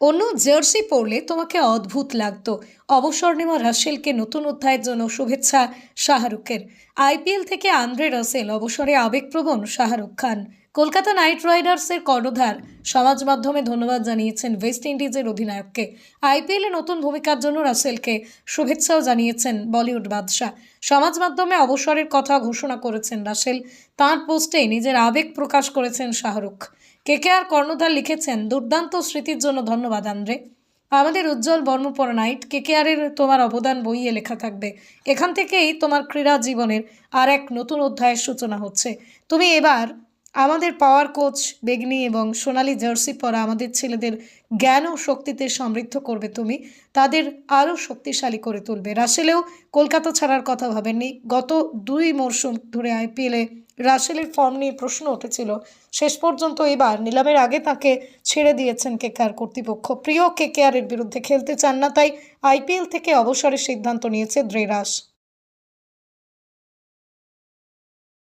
অন্য জার্সি পরলে তোমাকে অদ্ভুত লাগতো। অবসর নেওয়া রাসেলকে নতুন অধ্যায়ের জন্য শুভেচ্ছা শাহরুখের। আইপিএল থেকে আন্দ্রে রাসেল, অবসরে আবেগপ্রবণ শাহরুখ খান। কলকাতা নাইট রাইডার্সের কর্ণধার, সমাজ মাধ্যমে ধন্যবাদ জানিয়েছেন ওয়েস্ট ইন্ডিজের অধিনায়ককে। আইপিএলে নতুন ভূমিকার জন্য রাসেলকে শুভেচ্ছাও জানিয়েছেন বলিউড বাদশাহ। সমাজ মাধ্যমে অবসরের কথা ঘোষণা করেছেন রাসেল। তাঁর পোস্টে নিজের আবেগ প্রকাশ করেছেন শাহরুখ। কেকেআর কর্ণধার লিখেছেন, দুর্দান্ত স্মৃতির জন্য ধন্যবাদ, আন্দ্রে। আমাদের উজ্জ্বল বর্মপর নাইট, কেকেআরের তোমার অবদান বইয়ে লেখা থাকবে। এখান থেকেই তোমার ক্রীড়া জীবনের আর এক নতুন অধ্যায়ের সূচনা হচ্ছে। তুমি এবার আমাদের পাওয়ার কোচ বেগনি এবং সোনালি জার্সি পরা আমাদের ছেলেদের জ্ঞান ও শক্তিতে সমৃদ্ধ করবে তুমি। তাদের আরও শক্তিশালী করে তুলবে। রাসেলেও কলকাতা ছাড়ার কথা ভাবেননি। গত দুই মরশুম ধরে আইপিএলে রাসেলের ফর্ম নিয়ে প্রশ্ন উঠেছিল। শেষ পর্যন্ত এবার নিলামের আগে তাকে ছেড়ে দিয়েছেন কেকেআর কর্তৃপক্ষ। প্রিয় কেকেআরের বিরুদ্ধে খেলতে চান না, তাই আইপিএল থেকে অবসরের সিদ্ধান্ত নিয়েছে দ্রেরাস।